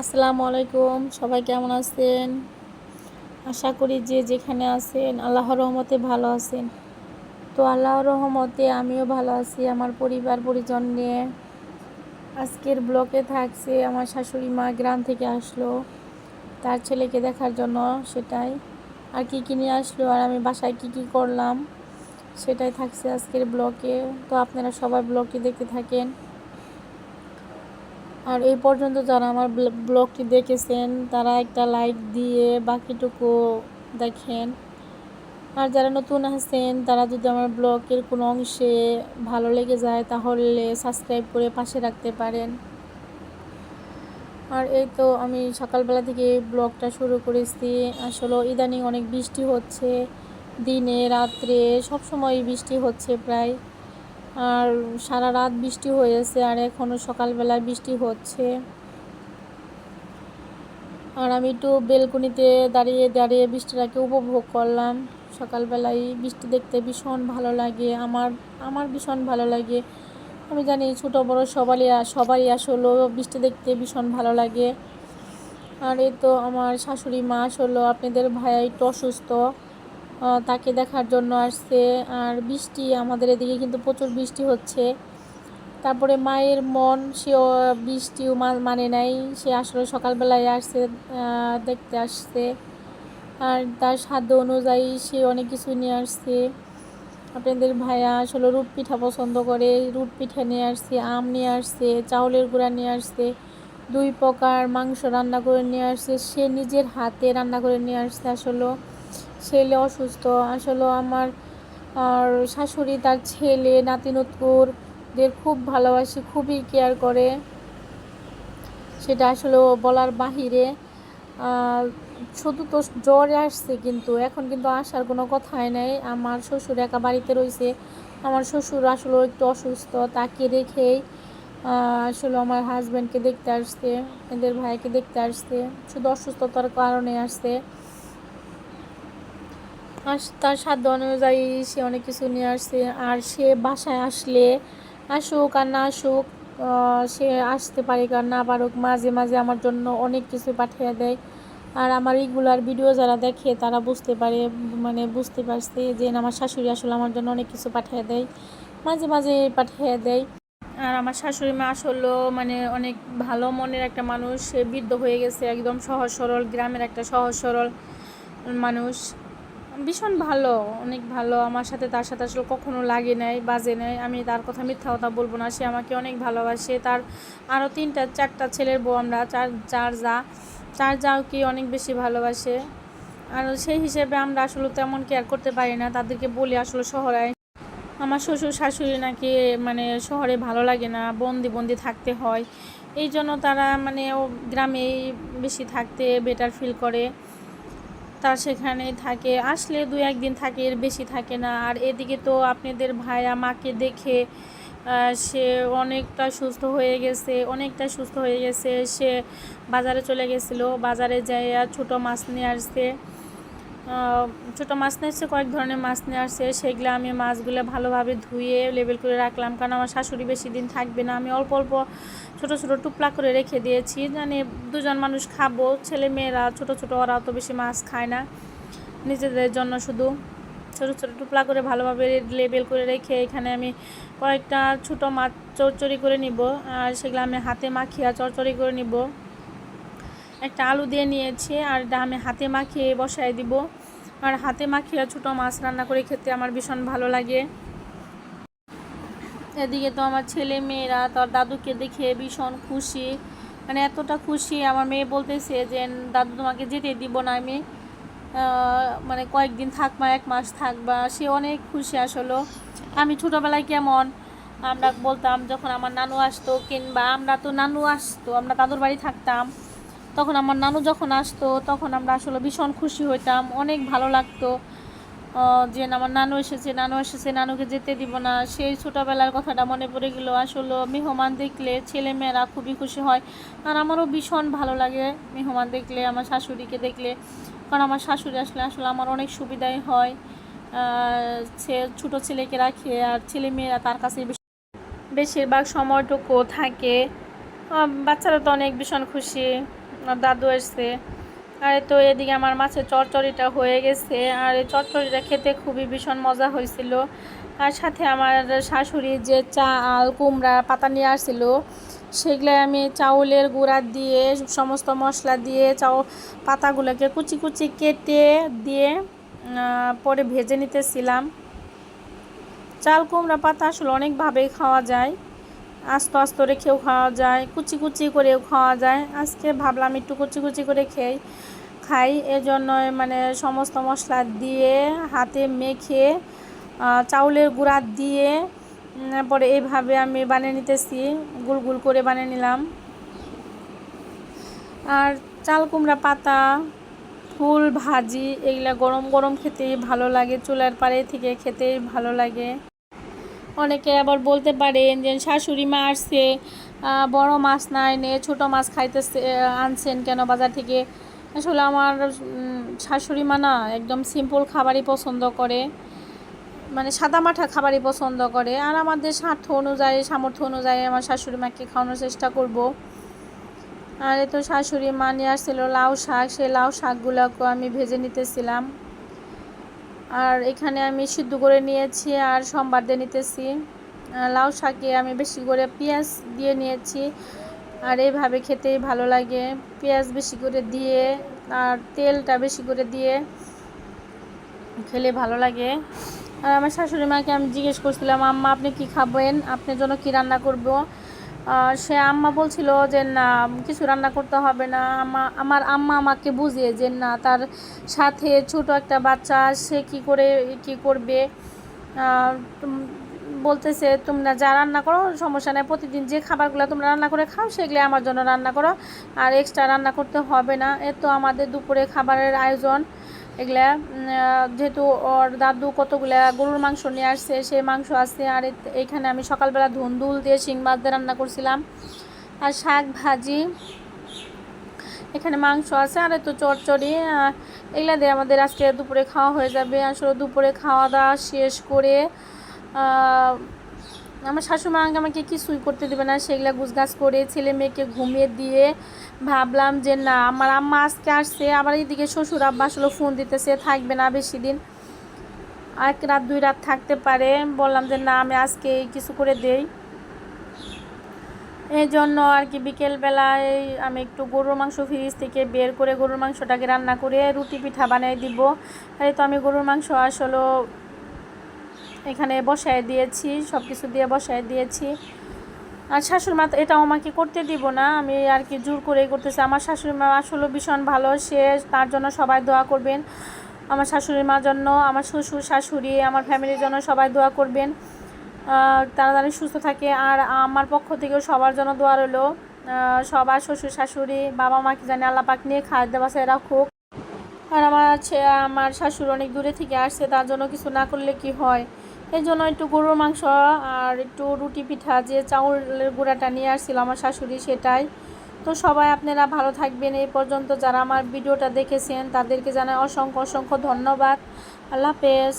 আসসালামু আলাইকুম, সবাই কেমন আছেন? আশা করি যে যেখানে আছেন, আল্লাহর রহমতে ভালো আছেন। তো আল্লাহর রহমতে আমিও ভালো আছি, আমার পরিবার, পরিজন নিয়ে। আজকের ব্লকে থাকছে আমার শাশুড়ি মা গ্রাম থেকে আসলো, তার ছেলেকে দেখার জন্য সেটাই। আর কি কী নিয়ে আসলো, আর আমি বাসায় কি কি করলাম, সেটাই থাকছে আজকের ব্লকে তো আপনারা সবাই ব্লকে দেখতে থাকেন। আর এই পর্যন্ত যারা আমার ব্ল- ব্লগটি দেখেছেন, তারা একটা লাইক দিয়ে বাকিটুকু দেখেন। আর যারা নতুন আছেন, তারা যদি আমার ব্লগের কোনো অংশে ভালো লেগে যায়, তাহলে সাবস্ক্রাইব করে পাশে রাখতে পারেন। আর এই তো আমি সকালবেলা থেকে ব্লগটা শুরু করেছি। আসলে ইদানিং অনেক বৃষ্টি হচ্ছে, দিনে, রাত্রে সব সময় বৃষ্টি হচ্ছে প্রায়। আর সারা রাত বৃষ্টি হয়েছে আর এখনও সকালবেলা বৃষ্টি হচ্ছে। আর আমি একটু বেলকুনিতে দাঁড়িয়ে দাঁড়িয়ে বৃষ্টিটাকে উপভোগ করলাম। সকালবেলায় বৃষ্টি দেখতে ভীষণ ভালো লাগে, আমার আমার ভীষণ ভালো লাগে। আমি জানি ছোটো, বড়ো সবারই সবারই আসলো বৃষ্টি দেখতে ভীষণ ভালো লাগে। আর এই তো আমার শাশুড়ি মা আসলো, আপনাদের ভাইয়া একটু অসুস্থ। তাকে দেখার জন্য আসছে। আর বৃষ্টি, আমাদের এদিকে কিন্তু প্রচুর বৃষ্টি হচ্ছে। তারপরে মায়ের মন, সেও বৃষ্টিও মানে নাই। সে আসলে সকালবেলায় আসছে দেখতে আসছে। আর তার সাধ্য অনুযায়ী সে অনেক কিছু নিয়ে আসছে। আপনাদের ভাইয়া আসলে রুট পিঠা পছন্দ করে। রুট পিঠা নিয়ে আসছে, আম নিয়ে আসছে, চাউলের গুঁড়া নিয়ে আসছে, দুই প্রকার মাংস রান্না করে নিয়ে আসছে। সে নিজের হাতে রান্না করে নিয়ে আসছে আসলে। ছেলে অসুস্থ। আসলে আমার, আর শাশুড়ি, তার ছেলে, নাতি নতুরদের খুব ভালোবাসে, খুবই কেয়ার করে। সেটা আসলে বলার বাহিরে শুধু তো জ্বর আসছে কিন্তু, এখন কিন্তু আসার কোনো কথাই নাই। আমার শ্বশুর একা বাড়িতে রয়েছে, আমার শ্বশুর আসলে একটু অসুস্থ, তাকে রেখেই আসলে আমার হাজব্যান্ডকে দেখতে আসছে, এদের ভাইকে দেখতে আসছে। শুধু অসুস্থতার কারণে আসছে। আর তার সাধ্য অনুযায়ী সে অনেক কিছু নিয়ে আসছে। আর সে বাসায় আসলে আসুক আর না আসুক সে আসতে পারে আর না পারুক, মাঝে মাঝে আমার জন্য অনেক কিছু পাঠিয়ে দেয়। আর আমার রেগুলার ভিডিও যারা দেখে, তারা বুঝতে পারে মানে বুঝতে পারছে যে আমার শাশুড়ি আসলে আমার জন্য অনেক কিছু পাঠিয়ে দেয়, মাঝে মাঝে পাঠিয়ে দেয়। আর আমার শাশুড়ি মা আসলে মানে অনেক ভালো মনের একটা মানুষ, সে বৃদ্ধ হয়ে গেছে, একদম সহজ সরল, গ্রামের একটা সহজ সরল মানুষ। ভীষণ ভালো, অনেক ভালো। আমার সাথে তার সাথে আসলে কখনো লাগে নাই, বাজে নাই। আমি তার কথা মিথ্যা কথা বলব না। সে আমাকে অনেক ভালোবাসে। তার আরও তিনটা, চারটা ছেলের বউ আমরা, চার চার যা, চার যাওকে অনেক বেশি ভালোবাসে। আর সেই হিসেবে আমরা আসলে তেমন কেয়ার করতে পারি না। তাদেরকে বলি আসলে শহরে আমার শ্বশুর, শাশুড়ি নাকি মানে শহরে ভালো লাগে না, বন্দি বন্দি থাকতে হয়। এই জন্য তারা মানে ও গ্রামেই বেশি থাকতে বেটার ফিল করে। তার সেখানে থাকে, আসলে দু একদিন থাকে, এর বেশি থাকে না। আর এদিকে তো আপনাদের ভাইয়া মাকে দেখে সে অনেকটা সুস্থ হয়ে গেছে, অনেকটা সুস্থ হয়ে গেছে। সে বাজারে চলে গেছিল, বাজারে যাইয়া ছোটো মাছ নিয়ে আসছে। ছোটো মাছ নিয়ে এসছে, কয়েক ধরনের মাছ নিয়ে আসছে। সেগুলো আমি মাছগুলো ভালোভাবে ধুয়ে লেবেল করে রাখলাম, কারণ আমার শাশুড়ি বেশি দিন থাকবে না। আমি অল্প অল্প ছোট ছোট টুকলা করে রেখে দিয়েছি। মানে দুজন মানুষ খাব, ছেলে মেয়েরা, ছোট ছোট ওরা অত বেশি মাছ খায় না। নিজেদের জন্য শুধু ছোট ছোট টুকলা করে ভালোভাবে লেবেল করে রেখে এখানে আমি কয়েকটা ছোট মাছ চচ্চড়ি করে নিব। আর সেগুলো আমি হাতে মাখিয়া চচ্চড়ি করে নিব। একটা আলু দিয়ে নিয়েছি আর এটা আমি হাতে মাখিয়ে বসায় দিব। আর হাতে মাখিয়ে ছোটো মাছ রান্না করে খেতে আমার ভীষণ ভালো লাগে। এদিকে তো আমার ছেলে মেয়েরা, তার দাদুকে দেখে ভীষণ খুশি। মানে এতটা খুশি, আমার মেয়ে বলতেছে যে, দাদু, তোমাকে যেতে দিব না আমি। মানে কয়েকদিন থাকবা এক মাস থাকবা সে অনেক খুশি আসলো। আমি ছোটোবেলায় কেমন, আমরা বলতাম, যখন আমার নানু আসতো, কিংবা আমরা তো নানু আসতো, আমরা দাদুর বাড়ি থাকতাম। তখন আমার নানু যখন আসতো, তখন আমরা আসলে ভীষণ খুশি হইতাম, অনেক ভালো লাগতো। যে আমার নানু এসেছে নানু এসেছে, নানুকে যেতে দিব না। সেই ছোটোবেলার কথাটা মনে পড়ে গেলো। আসলে মেহমান দেখলে ছেলেমেয়েরা খুবই খুশি হয়। আর আমারও ভীষণ ভালো লাগে মেহমান দেখলে, আমার শাশুড়িকে দেখলে। কারণ আমার শাশুড়ি আসলে আসলে আমার অনেক সুবিধাই হয়। ছোটো ছেলেকে রাখে আর ছেলে মেয়েরা তার কাছে বেশিরভাগ সময়টুকু থাকে। বাচ্চারা তো অনেক ভীষণ খুশি। আমার দাদু এসছে আর তো এদিকে আমার মাছের চচ্চড়িটা হয়ে গেছে। আর এই চচ্চড়িটা খেতে খুবই ভীষণ মজা হয়েছিল। আর সাথে আমার শাশুড়ি যে চাল, কুমড়া, পাতা নিয়ে আসছিল, সেগুলো আমি চাউলের গুঁড়া দিয়ে, সমস্ত মশলা দিয়ে, চাউ পাতাগুলোকে কুচি কুচি কেটে দিয়ে পরে ভেজে নিতেছিলাম। চাল, কুমড়া, পাতা আসলে অনেকভাবেই খাওয়া যায়। আস্ত আস্ত রেখেও খাওয়া যায় কুচি কুচি করেও খাওয়া যায়। আজকে ভাবলাম একটু কুচি কুচি করে খেই খাই। এজন্য মানে সমস্ত মশলা দিয়ে হাতে মেখে চাউলের গুঁড়া দিয়ে পরে এইভাবে আমি বানিয়ে নিতেছি গুল গুল করে বানিয়ে নিলাম। আর চাল কুমড়া পাতা, ফুল ভাজি, এগুলা গরম গরম খেতেই ভালো লাগে, চুলার পাড়ে থেকে খেতেই ভালো লাগে। অনেকে আবার বলতে পারেন যে শাশুড়ি মা আসছে বড় মাছ না এনে ছোটো মাছ খাইতেছে আনছেন কেন বাজার থেকে? আসলে আমার শাশুড়ি মা না একদম সিম্পল খাবারই পছন্দ করে। মানে সাদা মাঠা খাবারই পছন্দ করে। আর আমাদের স্বার্থ অনুযায়ী, সামর্থ্য অনুযায়ী আমার শাশুড়ি মাকে খাওয়ানোর চেষ্টা করব। আর এই তো শাশুড়ি মা নিয়ে আসছিল লাউ শাক সেই লাউ শাকগুলোকে আমি ভেজে নিতেছিলাম। আর এখানে আমি সিদ্ধ করে নিয়েছি আর সোমবার দিয়ে নিতেছি। লাউ শাকে আমি বেশি করে পেঁয়াজ দিয়ে নিয়েছি। আর এইভাবে খেতেই ভালো লাগে। পেঁয়াজ বেশি করে দিয়ে আর তেলটা বেশি করে দিয়ে খেলে ভালো লাগে। আর আমার শাশুড়ি মাকে আমি জিজ্ঞেস করছিলাম, আম্মা, আপনি কি খাবেন? আপনার জন্য কি রান্না করব? সে আম্মা বলছিল যে, না, কিছু রান্না করতে হবে না। আমা, আমার আম্মা আমাকে বুঝিয়ে যে, না, তার সাথে ছোট একটা বাচ্চা, সে কি করে, কি করবে? বলতেছে, তোমরা যা রান্না করো, সমস্যা নেই। প্রতিদিন যে খাবারগুলো তোমরা রান্না করে খাও, সেগুলো আমার জন্য রান্না করো। আর এক্সট্রা রান্না করতে হবে না। এ তো আমাদের দুপুরে খাবারের আয়োজন। এগুলা যেহেতু ওর দাদু কতগুলা গরুর মাংস নিয়ে আসছে, সেই মাংস আছে, আর এখানে আমি সকালবেলা ধুন্দুল দিয়ে শিং মাছ দিয়ে রান্না করছিলাম। আর শাক ভাজি, এখানে মাংস আছে, আর তো চটচড়ি এগুলা দিয়ে আমাদের আজকে দুপুরে খাওয়া হয়ে যাবে। আসলে দুপুরে খাওয়া দাওয়া শেষ করে আমার শাশুমা আমাকে কিছুই করতে দেবে না। সেগুলা গুছগাছ করে ছেলে মেয়েকে ঘুমিয়ে দিয়ে ভাবলাম যে না, আমার আম্মা আজকে আসছে, আবার এইদিকে শ্বশুর আব্বা আসলে ফোন দিতেছে, থাকবে না বেশি দিন। এক রাত, দুই রাত থাকতে পারে। বললাম যে না, আমি আজকে কিছু করে দেই। এই জন্য আর কি বিকেলবেলায় আমি একটু গরুর মাংস ফ্রিজ থেকে বের করে গরুর মাংসটাকে রান্না করে রুটি পিঠা বানিয়ে দিব। এই তো আমি গরুর মাংস আসলে এখানে বসায় দিয়েছি সব কিছু দিয়ে বসায় দিয়েছি। আর শাশুড়ি মা এটাও আমাকে করতে দিব না, আমি আর কি জোর করেই করতেছি। আমার শাশুড়ি মা আসলে ভীষণ ভালো, সে তার জন্য সবাই দোয়া করবেন। আমার শাশুড়ি মার জন্য, আমার শ্বশুর শাশুড়ি, আমার ফ্যামিলির জন্য সবাই দোয়া করবেন। তাড়াতাড়ি সুস্থ থাকে। আর আমার পক্ষ থেকেও সবার জন্য দোয়া রইল। সবার শ্বশুর শাশুড়ি, বাবা মাকে জানি আল্লাহ পাক নিয়ে খাদ্য বাসায় রাখুক। আর আমার আমার শাশুড়ি অনেক দূরে থেকে আসছে, তার জন্য কিছু না করলে কি হয়? এই জন্য একটু গরুর মাংস আর একটু রুটি পিঠা, যে চাউলের গুঁড়াটা নিয়ে আসছিল আমার শাশুড়ি সেটাই। তো সবাই আপনারা ভালো থাকবেন। এই পর্যন্ত যারা আমার ভিডিওটা দেখেছেন, তাদেরকে জানাই অসংখ্য অসংখ্য ধন্যবাদ। আল্লাহ হাফেজ।